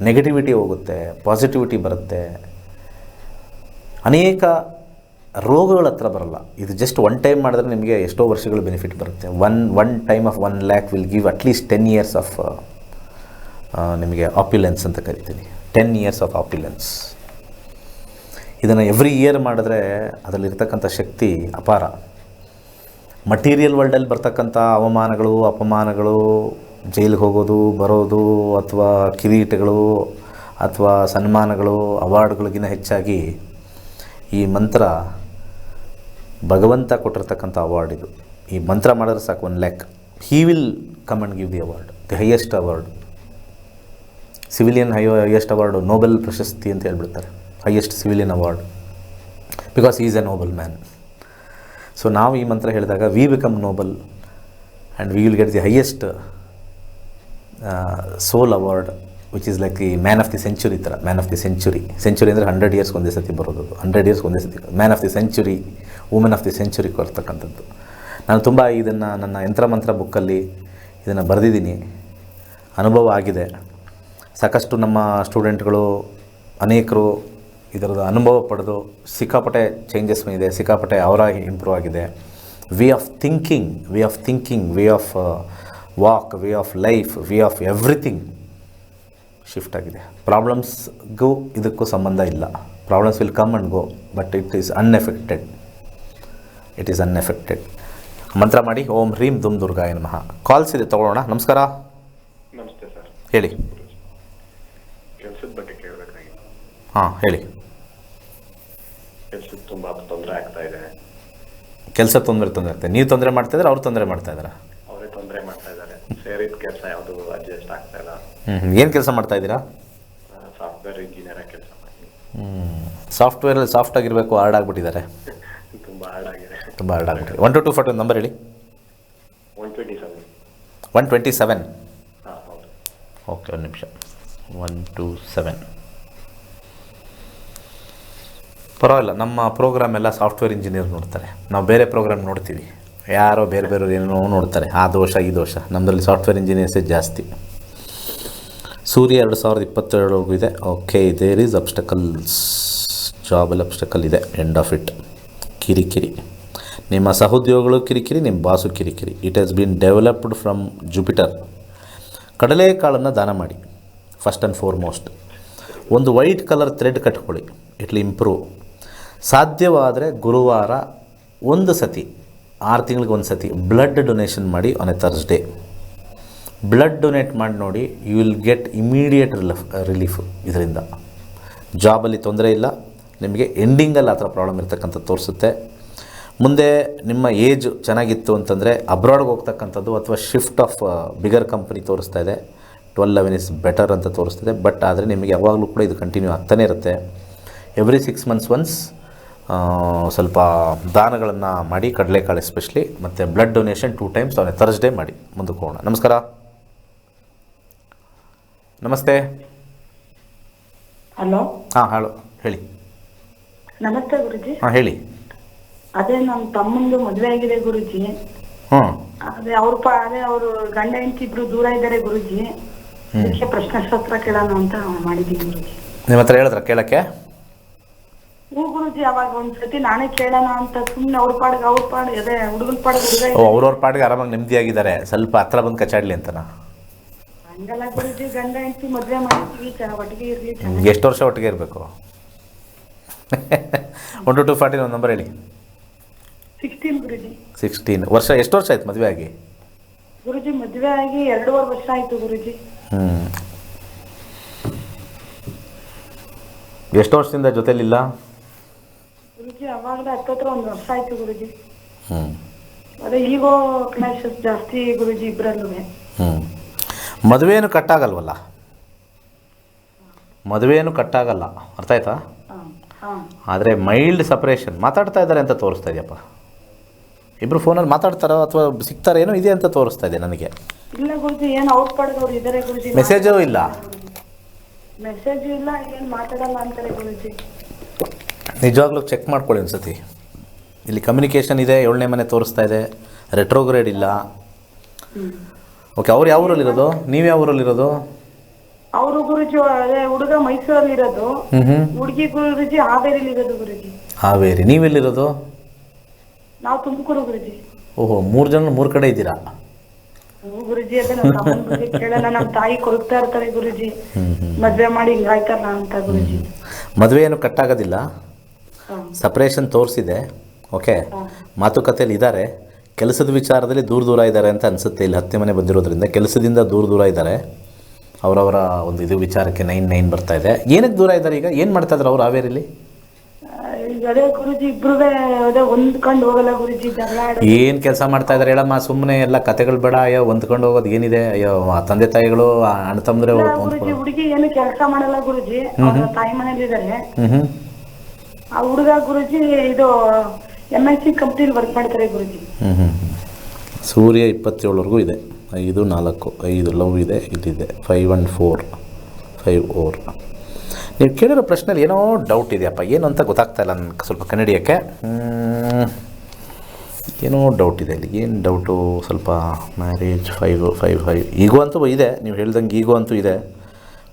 ನೆಗೆಟಿವಿಟಿ ಹೋಗುತ್ತೆ ಪಾಸಿಟಿವಿಟಿ ಬರುತ್ತೆ. ಅನೇಕ ರೋಗಗಳ ಹತ್ರ ಬರಲ್ಲ. ಇದು ಜಸ್ಟ್ ಒನ್ ಟೈಮ್ ಮಾಡಿದ್ರೆ ನಿಮಗೆ ಎಷ್ಟೋ ವರ್ಷಗಳು ಬೆನಿಫಿಟ್ ಬರುತ್ತೆ. One one time of one lakh will give at least ten years of ನಿಮಗೆ ಆಪ್ಯುಲೆನ್ಸ್ ಅಂತ ಕರಿತೀನಿ. ಟೆನ್ ಇಯರ್ಸ್ ಆಫ್ ಆಪ್ಯುಲೆನ್ಸ್ ಇದನ್ನು ಎವ್ರಿ ಇಯರ್ ಮಾಡಿದ್ರೆ ಅದರಲ್ಲಿರ್ತಕ್ಕಂಥ ಶಕ್ತಿ ಅಪಾರ. ಮಟೀರಿಯಲ್ ವರ್ಲ್ಡಲ್ಲಿ ಬರ್ತಕ್ಕಂಥ ಅವಮಾನಗಳು, ಅಪಮಾನಗಳು ಜೈಲಿಗೆ ಹೋಗೋದು, ಬರೋದು ಅಥವಾ ಕಿರೀಟಗಳು ಅಥವಾ ಸನ್ಮಾನಗಳು, ಅವಾರ್ಡ್ಗಳಿಗಿಂತ ಹೆಚ್ಚಾಗಿ ಈ ಮಂತ್ರ ಭಗವಂತ ಕೊಟ್ಟಿರ್ತಕ್ಕಂಥ ಅವಾರ್ಡ್ ಇದು. ಈ ಮಂತ್ರ ಮಾಡಿದ್ರೆ ಸಾಕು one lakh he will come and give the award the highest award civilian high highest award Nobel ಪ್ರಶಸ್ತಿ ಅಂತ ಹೇಳ್ಬಿಡ್ತಾರೆ. Highest civilian award because is a noble man so ನಾವು ಈ ಮಂತ್ರ ಹೇಳಿದಾಗ we become noble and we will get the highest soul award which is like ಈ man of the century ಥರ man of the century century ಅಂದರೆ hundred years ಒಂದೇ ಸತಿ ಬರೋದು ಹಂಡ್ರೆಡ್ ಇಯರ್ಸ್ ಒಂದೇ ಸತಿ. Man of the century women of the century ಕೊಡ್ತಕ್ಕಂಥದ್ದು. ನಾನು ತುಂಬ ಇದನ್ನು ನನ್ನ ಯಂತ್ರಮಂತ್ರ ಬುಕ್ಕಲ್ಲಿ ಇದನ್ನು ಬರೆದಿದ್ದೀನಿ. ಅನುಭವ ಆಗಿದೆ. ಸಾಕಷ್ಟು ನಮ್ಮ ಸ್ಟೂಡೆಂಟ್ಗಳು ಅನೇಕರು ಇದರದ ಅನುಭವ ಪಡೆದು ಸಿಕ್ಕಾಪಟ್ಟೆ ಚೇಂಜಸ್ ಇದೆ, ಸಿಕ್ಕಾಪಟ್ಟೆ ಅವರ ಇಂಪ್ರೂವ್ ಆಗಿದೆ. Way of thinking way of thinking way of walk way of life way of everything shift ಆಗಿದೆ. ಪ್ರಾಬ್ಲಮ್ಸ್ಗೂ ಇದಕ್ಕೂ ಸಂಬಂಧ ಇಲ್ಲ. Problems will come and go but it is unaffected it is unaffected ಮಂತ್ರ ಮಾಡಿ ಓಂ ಹ್ರೀಂ ದುಮ್ ದುರ್ಗಾಯ ನಮಃ. ಕಾಲ್ಸ್ ಇದೆ ತಗೊಳ್ಳೋಣ. ನಮಸ್ಕಾರ. ನಮಸ್ತೆ ಸರ್. ಹೇಳಿ. ಕೆಲಸದ ಬಗ್ಗೆ ಕೇಳಬೇಕಾಗಿತ್ತು ಹಾಂ ಹೇಳಿ. ಕೆಲ್ಸಕ್ಕೆ ತುಂಬ ತೊಂದರೆ ಆಗ್ತಾ ಇದೆ. ಕೆಲಸ ತೊಂದರೆ ತೊಂದರೆ ಆಗ್ತದೆ ನೀವು ತೊಂದರೆ ಮಾಡ್ತಾ ಇದ್ರೆ ಅವ್ರು ತೊಂದರೆ ಮಾಡ್ತಾ ಇದ್ದಾರೆ? ಸೇರಿದ ಕೆಲಸ ಯಾವುದು ಅಡ್ಜಸ್ಟ್ ಆಗ್ತಾ ಇಲ್ಲ. ಹ್ಞೂ ಏನು ಕೆಲಸ ಮಾಡ್ತಾ ಇದ್ದೀರಾ? ಸಾಫ್ಟ್ವೇರ್ ಇಂಜಿನಿಯರ್ ಕೆಲಸ ಮಾಡ್ತೀನಿ. ಸಾಫ್ಟ್ವೇರಲ್ಲಿ ಸಾಫ್ಟ್ ಆಗಿರಬೇಕು ಹಾರ್ಡ್ ಆಗಿಬಿಟ್ಟಿದ್ದಾರೆ. ತುಂಬ ಹಾರ್ಡ್ ಆಗಿದೆ. ತುಂಬ ಹಾರ್ಡ್ ಆಗಿಬಿಟ್ಟಿದೆ. One to two forty number ಹೇಳಿ. One twenty seven one twenty seven ಹಾಂ ಹೌದು. ಓಕೆ ಒಂದು ನಿಮಿಷ. ಒನ್ ಟು ಸೆವೆನ್ ಪರವಾಗಿಲ್ಲ ನಮ್ಮ ಪ್ರೋಗ್ರಾಮ್ ಎಲ್ಲ ಸಾಫ್ಟ್ವೇರ್ ಇಂಜಿನಿಯರ್ ನೋಡ್ತಾರೆ. ನಾವು ಬೇರೆ ಪ್ರೋಗ್ರಾಮ್ ನೋಡ್ತೀವಿ. ಯಾರೋ ಬೇರೆ ಬೇರೆ ಏನೇನೋ ನೋಡ್ತಾರೆ, ಆ ದೋಷ ಈ ದೋಷ. ನಮ್ಮಲ್ಲಿ ಸಾಫ್ಟ್ವೇರ್ ಇಂಜಿನಿಯರ್ಸೇ ಜಾಸ್ತಿ. ಸೂರ್ಯ ಎರಡು ಸಾವಿರದ ಇಪ್ಪತ್ತೆರಡವರೆಗೂ ಇದೆ. ಓಕೆ ದೇರ್ ಈಸ್ ಅಬ್ಸ್ಟಕಲ್ಸ್ ಜಾಬಲ್ಲಿ ಅಬ್ಸ್ಟಕಲ್ ಇದೆ. ಎಂಡ್ ಆಫ್ ಇಟ್ ಕಿರಿಕಿರಿ. ನಿಮ್ಮ ಸಹೋದ್ಯೋಗಗಳು ಕಿರಿಕಿರಿ, ನಿಮ್ಮ ಬಾಸು ಕಿರಿಕಿರಿ. It has been developed from Jupiter ಕಡಲೆಕಾಳನ್ನು ದಾನ ಮಾಡಿ. ಫಸ್ಟ್ ಆ್ಯಂಡ್ ಫೋರ್ಮೋಸ್ಟ್ ಒಂದು ವೈಟ್ ಕಲರ್ ಥ್ರೆಡ್ ಕಟ್ಕೊಳ್ಳಿ. ಇಟ್ಲಿ ಇಂಪ್ರೂವ್ ಸಾಧ್ಯವಾದರೆ ಗುರುವಾರ ಒಂದು ಸತಿ. ಆರು ತಿಂಗಳಿಗೆ ಒಂದು ಸತಿ ಬ್ಲಡ್ ಡೊನೇಷನ್ ಮಾಡಿ on a Thursday blood donate ಮಾಡಿ ನೋಡಿ you will get immediate relief relief ಇದರಿಂದ. ಜಾಬಲ್ಲಿ ತೊಂದರೆ ಇಲ್ಲ, ನಿಮಗೆ ಎಂಡಿಂಗಲ್ಲಿ ಆ ಥರ ಪ್ರಾಬ್ಲಮ್ ಇರ್ತಕ್ಕಂಥ ತೋರಿಸುತ್ತೆ. ಮುಂದೆ ನಿಮ್ಮ ಏಜ್ ಚೆನ್ನಾಗಿತ್ತು ಅಂತಂದರೆ ಅಬ್ರಾಡ್ಗೆ ಹೋಗ್ತಕ್ಕಂಥದ್ದು ಅಥವಾ ಶಿಫ್ಟ್ ಆಫ್ ಬಿಗರ್ ಕಂಪ್ನಿ ತೋರಿಸ್ತಾ ಇದೆ. ಟ್ವೆಲ್ ಲೆವೆನ್ ಇಸ್ ಬೆಟರ್ ಅಂತ ತೋರಿಸ್ತಿದೆ ಬಟ್ ಆದರೆ ನಿಮಗೆ ಯಾವಾಗಲೂ ಕೂಡ ಇದು ಕಂಟಿನ್ಯೂ ಆಗ್ತಾನೇ ಇರುತ್ತೆ. ಎವ್ರಿ ಸಿಕ್ಸ್ ಮಂತ್ಸ್ ಒನ್ಸ್ ಸ್ವಲ್ಪ ದಾನಗಳನ್ನು ಮಾಡಿ ಕಡಲೆಕಾಳು ಎಸ್ಪೆಷಲಿ ಮತ್ತು ಬ್ಲಡ್ ಡೊನೇಷನ್ ಟೂ ಟೈಮ್ಸ್ ಅವನೇ ಥರ್ಸ್ಡೇ ಮಾಡಿ. ಮುಂದಕ್ಕೆ ಹೋಗೋಣ ನಮಸ್ಕಾರ. ನಮಸ್ತೆ. ಹಲೋ ಹಾಂ ಹಲೋ ಹೇಳಿ. ನಮಸ್ತೆ ಗುರುಜಿ. ಹಾಂ ಹೇಳಿ. ಅದೇ ನಮ್ಮ ತಮ್ಮಂದು ಮದುವೆ ಆಗಿದೆ ಗುರುಜಿ. ಹ್ಞೂ ಅದೇ ಅವ್ರ ಪ ಅದೇ ಅವರು ಗಂಡ ಹೆಂಡತಿ ಇಬ್ರು ದೂರ ಇದ್ದಾರೆ ಗುರುಜಿ. ಅದಕ್ಕೆ ಪ್ರಶ್ನೆ ಶಾಸ್ತ್ರ ಕೇಳೋಣ ಅಂತ ಮಾಡಿದ್ದೀನಿ ಗುರುಜಿ. ನಿಮ್ಮ ಹತ್ರ ಹೇಳಿದ್ರ ಕೇಳೋಕ್ಕೆ? ಗುರುಜಿ ಅವಾಗ ಒಂದ್ಸತಿ ನಾನೇ ಕೇಳೋಣ ಅಂತ ಸುಮ್ನೆ ಅವ್ರ ಪಾಡಿಗೆ ಅವ್ರ ಪಾಡ್ ಅದೇ ಹುಡುಗನ್ ಪಾಡಿಗೆ ಹುಡುಗ ಓ ಅವ್ರವ್ರ ಪಾಟಿಗೆ ಆರಾಮಾಗಿ ನೆಮ್ಮದಿಯಾಗಿದ್ದಾರೆ. ಸ್ವಲ್ಪ ಹತ್ರ ಬಂದು ಕಚಾಡ್ಲಿ ಅಂತನಾ? ಹಂಗಲ್ಲ ಗುರುಜಿ ಗಂಡ ಹೆಂಡತಿ ಮದುವೆ ಮಾಡಿದ್ವಿ ಚೆನ್ನಾಗ್ ಒಟ್ಟಿಗೆ ಇರ್ಲಿ ಚೆನ್ನಾಗಿ. ಎಷ್ಟು ವರ್ಷ ಒಟ್ಟಿಗೆ ಇರಬೇಕು? ಒನ್ ಟು ಟು ಫಾರ್ಟಿ ಒಂದು ನಂಬರ್ ಹೇಳಿ. ಸಿಕ್ಸ್ಟೀನ್ ಗುರುಜಿ. ಸಿಕ್ಸ್ಟೀನ್ ವರ್ಷ ಎಷ್ಟು ವರ್ಷ ಆಯ್ತು ಮದುವೆ ಆಗಿ? ಗುರುಜಿ ಮದುವೆ ಆಗಿ ಎರಡೂವರೆ ವರ್ಷ ಆಯ್ತು ಗುರುಜಿ. ಹ್ಮ್. ಎಷ್ಟು ವರ್ಷದಿಂದ ಜೊತೆಲಿಲ್ಲ? ಗುರುಜಿ ಅವಾಗಲೇ ಹತ್ತತ್ರ ಒಂದು ವರ್ಷ ಆಯ್ತು ಗುರುಜಿ. ಹ್ಞೂ ಅದೇ ಈಗೋ ಕ್ಲಾಶಸ್ ಜಾಸ್ತಿ ಗುರುಜಿ ಇಬ್ರಲ್ಲೂ. ಹ್ಞೂ ಮದುವೆನೂ ಕಟ್ಟಾಗಲ್ವಲ್ಲ? ಮದುವೆನು ಕಟ್ಟಾಗಲ್ಲ. ಅರ್ಥ ಆಯ್ತಾ? ಆದರೆ ಮೈಲ್ಡ್ ಸಪ್ರೇಷನ್ ಮಾತಾಡ್ತಾ ಇದ್ದಾರೆ ಅಂತ ತೋರಿಸ್ತಾ ಇದೆಯಪ್ಪ? ಇಬ್ರು ಫೋನಲ್ಲಿ ಮಾತಾಡ್ತಾರೋ ಅಥವಾ ಸಿಗ್ತಾರೋ ಏನೋ ಇದೆ ಅಂತ ತೋರಿಸ್ತಾ ಇದೆ ನನಗೆ. ಇಲ್ಲ ಗುರುಜಿ ಏನು ಔಟ್ ಪಡೆದ ಅವ್ರು ಇದಾರೆ ಗುರುಜಿ? ಮೆಸೇಜು ಇಲ್ಲ. ಮೆಸೇಜ್ ಇಲ್ಲ ಏನು ಮಾತಾಡಲ್ಲ ಅಂತಾರೆ ಗುರುಜಿ. ನಿಜವಾಗ್ಲೂ ಚೆಕ್ ಮಾಡ್ಕೊಳ್ಳಿ ಒಂದ್ಸತಿ. ಇಲ್ಲಿ ಕಮ್ಯುನಿಕೇಷನ್ ಇದೆ ಏಳನೇ ಮನೆ ತೋರಿಸ್ತಾ ಇದೆ ರೆಟ್ರೋಗ್ರೇಡ್ ಇಲ್ಲ. ಓಕೆ ಅವ್ರು ಯಾವ ಊರಲ್ಲಿರೋದು? ನೀವು ಯಾವ ಊರಲ್ಲಿರೋದು? ಅವರು ಗುರುಜಿ ಅದೇ ಹುಡುಗ ಮೈಸೂರಲ್ಲಿ ಇರೋದು ಹುಡುಗಿ ಗುರುಜಿ ಹಾವೇರಿಲಿ ಇರೋದು ಗುರುಜಿ. ಹಾವೇರಿ. ನೀವೆಲ್ಲಿರೋದು ನಾವು ತುಮಕೂರು ಗುರುಜಿ. ಓಹೋ ಮೂರು ಜನ ಮೂರು ಕಡೆ ಇದ್ದೀರಾ? ಗುರುಜಿ ಅದೇ ನಮ್ಮ ಕೇಳೋಣ ತಾಯಿ ಕೊರಗ್ತಾ ಇರ್ತಾರೆ ಗುರುಜಿ. ಮದ್ವೆ ಮಾಡಿ ಹಿಂಗಾಯ್ತಾರ ಅಂತ ಗುರುಜಿ. ಮದುವೆ ಏನು ಕಟ್ಟಾಗೋದಿಲ್ಲ? ಸಪ್ರೇಷನ್ ತೋರಿಸಿದೆ. ಓಕೆ ಮಾತುಕತೆಯಲ್ಲಿ ಇದ್ದಾರೆ ಕೆಲಸದ ವಿಚಾರದಲ್ಲಿ ದೂರ ದೂರ ಇದ್ದಾರೆ ಅಂತ ಅನಿಸುತ್ತೆ. ಇಲ್ಲಿ ಹತ್ತೆ ಮನೆ ಬಂದಿರೋದ್ರಿಂದ ಕೆಲಸದಿಂದ ದೂರ ದೂರ ಇದ್ದಾರೆ. ಅವರವರ ಒಂದು ಇದು ವಿಚಾರಕ್ಕೆ ನೈನ್ ನೈನ್ ಬರ್ತಾ ಇದೆ. ಏನಕ್ಕೆ ದೂರ ಇದ್ದಾರೆ ಈಗ? ಏನು ಮಾಡ್ತಾ ಇದ್ದಾರೆ ಅವ್ರು ಹಾವೇರಿಲಿ? ಅದೇ ಗುರುಜಿ ಇಬ್ರು ಅದೇ ಹೊಂದ್ಕೊಂಡು ಹೋಗಲ್ಲ ಗುರುಜಿ ಜಗಳ ಏನು ಕೆಲಸ ಮಾಡ್ತಾ ಇದ್ದಾರೆ ಹೇಳಮ್ಮ? ಸುಮ್ಮನೆ ಎಲ್ಲ ಕತೆಗಳು ಬೇಡ. ಅಯ್ಯೋ ಹೊಂದ್ಕೊಂಡು ಹೋಗೋದು ಏನಿದೆ? ಅಯ್ಯೋ ತಂದೆ ತಾಯಿಗಳು ಅಣ್ಣ ತಮ್ಮದ್ರೆ ಗುರುಜಿ ಹುಡುಗಿ ಏನು ಕೆಲಸ ಮಾಡಲ್ಲ ಗುರುಜಿ. ತಾಯಿ ಮನೇಲಿ ಇದ್ದಾರೆ ಆ ಹುಡುಗ ಗುರುಜಿ ಇದು ಎಂ ಎಸ್ ಸಿ ಕಂಪ್ನಿಲಿ ವರ್ಕ್ ಮಾಡ್ತಾರೆ ಗುರುಜಿ. ಹ್ಞೂ ಹ್ಞೂ ಸೂರ್ಯ ಇಪ್ಪತ್ತೇಳವರೆಗೂ ಇದೆ. ಐದು, ನಾಲ್ಕು, ಐದು ಲವ್ ಇದೆ, ಇದಿದೆ. Five one four five or ನೀವು ಕೇಳಿರೋ ಪ್ರಶ್ನೆಯಲ್ಲಿ ಏನೋ ಡೌಟ್ ಇದೆಯಪ್ಪ. ಏನು ಅಂತ ಗೊತ್ತಾಗ್ತಾ ಇಲ್ಲ ನನಗೆ ಸ್ವಲ್ಪ ಕನ್ನಡಿಯಕ್ಕೆ. ಏನೋ ಡೌಟ್ ಇದೆ ಇಲ್ಲಿ. ಏನು ಡೌಟು ಸ್ವಲ್ಪ marriage five five five ego ಅಂತೂ ಇದೆ. ನೀವು ಹೇಳ್ದಂಗೆ ಈಗೋ ಅಂತೂ ಇದೆ.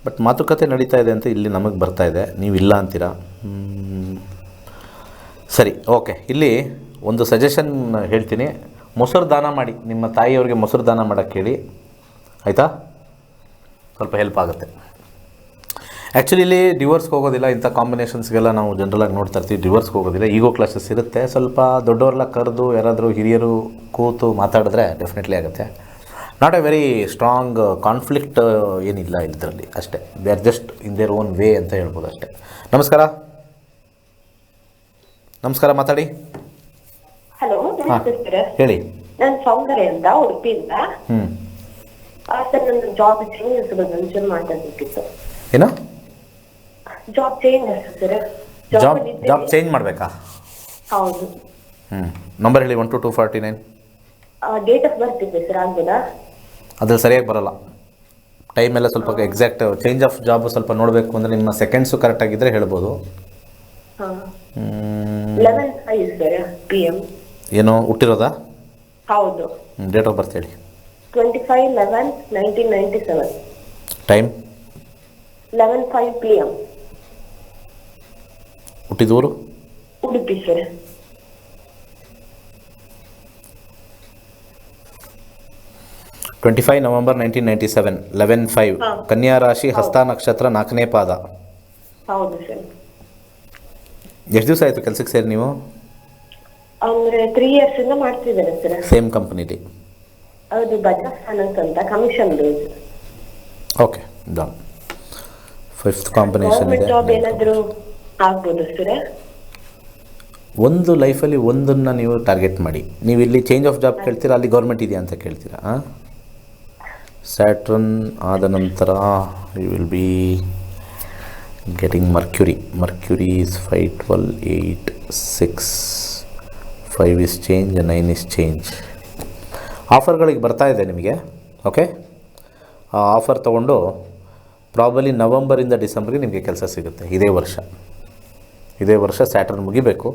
ಬಟ್ ಮಾತುಕತೆ ನಡೀತಾ ಇದೆ ಅಂತ ಇಲ್ಲಿ ನಮಗೆ ಬರ್ತಾ ಇದೆ. ನೀವು ಇಲ್ಲ ಅಂತೀರಾ. ಸರಿ ಓಕೆ ಇಲ್ಲಿ ಒಂದು ಸಜೆಷನ್ ಹೇಳ್ತೀನಿ. ಮೊಸರು ದಾನ ಮಾಡಿ, ನಿಮ್ಮ ತಾಯಿಯವ್ರಿಗೆ ಮೊಸರು ದಾನ ಮಾಡೋಕ್ಕೆ ಹೇಳಿ. ಆಯಿತಾ? ಸ್ವಲ್ಪ ಹೆಲ್ಪ್ ಆಗುತ್ತೆ. ಆ್ಯಕ್ಚುಲಿ ಇಲ್ಲಿ ಡಿವೋರ್ಸ್ಗೆ ಹೋಗೋದಿಲ್ಲ, ಇಂಥ ಕಾಂಬಿನೇಷನ್ಸ್ಗೆಲ್ಲ ನಾವು ಜನರಲಾಗಿ ನೋಡ್ತಾ ಇರ್ತೀವಿ ಡಿವೋರ್ಸ್ಗೆ ಹೋಗೋದಿಲ್ಲ. ಈಗೋ ಕ್ಲಾಸಸ್ ಇರುತ್ತೆ. ಸ್ವಲ್ಪ ದೊಡ್ಡವರೆಲ್ಲ ಕರೆದು, ಯಾರಾದರೂ ಹಿರಿಯರು ಕೂತು ಮಾತಾಡಿದ್ರೆ ಡೆಫಿನೆಟ್ಲಿ ಆಗುತ್ತೆ. Not a very strong conflict ಏನಿಲ್ಲ ಇದರಲ್ಲಿ. ಅಷ್ಟೇ. They are just in their own way ಅಂತ ಹೇಳ್ಬೋದು ಅಷ್ಟೇ. ನಮಸ್ಕಾರ. ನಮಸ್ಕಾರ ಮಾತಾಡಿ. ಹಲೋ ಹೇಳಿ. ನಾನು ಸೌಂದರ್ಯ ಅಂತ ಉಡುಪಿಯಿಂದ. ಹ್ಞೂ ಸರ್ ನನ್ನ ಜಾಬ್ ಚೇಂಜಸ್ ಮೆನ್ಷನ್ ಮಾತಾಡ್ಬೇಕಿತ್ತು ಏನು? Job change sir job job change ಮಾಡಬೇಕಾ? ಹೌದು. ಹ್ಞೂ ನಂಬರ್ ಹೇಳಿ one to two forty nine date of birth ಇದೆ ಸರ್ ಆಗಿಲ್ಲ? ಅದ್ರಲ್ಲಿ ಸರಿಯಾಗಿ ಬರಲ್ಲ. ಟೈಮ್ ಎಲ್ಲ ಸ್ವಲ್ಪ ಎಕ್ಸಾಕ್ಟ್ ಚೇಂಜ್ ಆಫ್ ಜಾಬ್ ಸ್ವಲ್ಪ ನೋಡಬೇಕು ಅಂದ್ರೆ ನಿಮ್ಮ ಸೆಕೆಂಡ್ಸು ಕರೆಕ್ಟಾಗಿದ್ದರೆ ಹೇಳ್ಬೋದು. ಹ್ಮ್, eleven five sir P M ಏನು ಹುಟ್ಟಿರೋದಾ? ಹೌದು. ಡೇಟ್ ಆಫ್ ಬರ್ತ್ ಹೇಳಿ. Twenty five eleven nineteen ninety seven time eleven five P M ಹುಟ್ಟಿದೂರು Udupi sir twenty five November nineteen ninety seven eleven five ಕನ್ಯಾ ರಾಶಿ ಹಸ್ತ ನಕ್ಷತ್ರ ನಾಲ್ಕನೇ ಪಾದ. ಹೌದು ಸರ್. ಎಷ್ಟು ದಿವಸ ಆಯಿತು ಕೆಲಸಕ್ಕೆ ಸೇರಿ ನೀವು? ಅಂದ್ರೆ ತ್ರೀ ಇಯರ್ಸ್ ಇಂದ ಮಾಡ್ತಿದ್ದಾರೆ ಸರ್. ಸೇಮ್ ಕಂಪ್ನಿಲಿ ಹೌದು ಬಜಾಜ್ ಫೈನಾನ್ಸ್ ಅಂತ commission base okay done fifth combination government ಇದೆ. ಜಾಬ್ ಏನಾದ್ರು ಆಗ್ಬೋದು ಸರ್? ಒಂದು ಲೈಫಲ್ಲಿ ಒಂದನ್ನು ನೀವು ಟಾರ್ಗೆಟ್ ಮಾಡಿ. ನೀವು ಇಲ್ಲಿ ಚೇಂಜ್ ಆಫ್ ಜಾಬ್ ಕೇಳ್ತೀರಾ ಅಲ್ಲಿ ಗೌರ್ಮೆಂಟ್ ಇದೆಯಾ ಅಂತ ಕೇಳ್ತೀರಾ ಸ್ಯಾಟ್ರನ್ ಆದ ನಂತರ you will be getting Mercury Mercury is five twelve eight six five is change nine is change ಆಫರ್ಗಳಿಗೆ ಬರ್ತಾ ಇದೆ ನಿಮಗೆ. ಓಕೆ ಆ ಆಫರ್ ತೊಗೊಂಡು ಪ್ರಾಬಲಿ ನವಂಬರಿಂದ ಡಿಸೆಂಬರ್ಗೆ ನಿಮಗೆ ಕೆಲಸ ಸಿಗುತ್ತೆ. ಇದೇ ವರ್ಷ. ಇದೇ ವರ್ಷ Saturn ಮುಗಿಬೇಕು.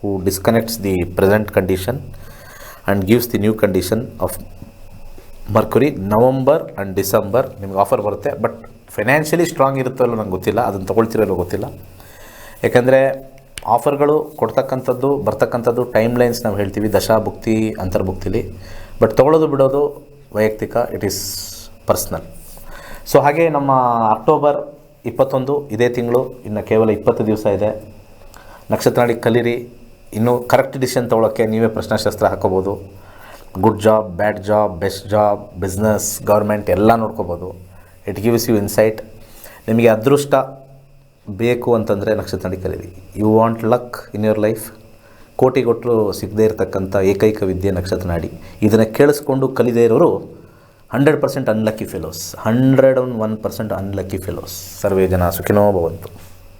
Who disconnects the present condition and gives the new condition of Mercury November and December ನಿಮ್ಗೆ ಆಫರ್ ಬರುತ್ತೆ. ಬಟ್ ಫೈನಾನ್ಷಿಯಲಿ ಸ್ಟ್ರಾಂಗ್ ಇರುತ್ತೋ ಅಲ್ಲೋ ನಂಗೆ ಗೊತ್ತಿಲ್ಲ, ಅದನ್ನು ತೊಗೊಳ್ತಿರೋ ಗೊತ್ತಿಲ್ಲ. ಯಾಕಂದರೆ ಆಫರ್ಗಳು ಕೊಡ್ತಕ್ಕಂಥದ್ದು, ಬರ್ತಕ್ಕಂಥದ್ದು ಟೈಮ್ ಲೈನ್ಸ್ ನಾವು ಹೇಳ್ತೀವಿ, ದಶಾಭುಕ್ತಿ, ಅಂತರ್ಭುಕ್ತಿಲಿ. ಬಟ್ ತೊಗೊಳ್ಳೋದು ಬಿಡೋದು ವೈಯಕ್ತಿಕ ಇಟ್ ಈಸ್ ಪರ್ಸ್ನಲ್ ಸೊ ಹಾಗೆ ನಮ್ಮ ಅಕ್ಟೋಬರ್ ಇಪ್ಪತ್ತೊಂದು, ಇದೇ ತಿಂಗಳು, ಇನ್ನು ಕೇವಲ ಇಪ್ಪತ್ತು ದಿವಸ ಇದೆ. ನಕ್ಷತ್ರನಾಡಿ ಕಲೀರಿ, ಇನ್ನೂ ಕರೆಕ್ಟ್ ಡಿಸಿಷನ್ ತೊಗೊಳಕ್ಕೆ ನೀವೇ ಪ್ರಶ್ನಾಶಾಸ್ತ್ರ ಹಾಕೋಬೋದು. Good job bad job best job business government ಎಲ್ಲ ನೋಡ್ಕೋಬೋದು. ಇಟ್ ಗಿವ್ಸ್ ಯು ಇನ್ಸೈಟ್ ನಿಮಗೆ ಅದೃಷ್ಟ ಬೇಕು ಅಂತಂದರೆ ನಕ್ಷತ್ರ ಕಲೀರಿ you want luck in your life ಕೋಟಿ ಕೊಟ್ಟರು ಸಿಗದೇ ಇರತಕ್ಕಂಥ ಏಕೈಕ ವಿದ್ಯೆ ನಕ್ಷತ್ರ ನಾಡಿ ಇದನ್ನು ಕೇಳಿಸ್ಕೊಂಡು ಕಲಿದೇ ಇರೋರು hundred percent unlucky fellows hundred one one percent unlucky fellows ಸರ್ವೇ ಜನ ಸುಖಿನೋ ಭವಂತು.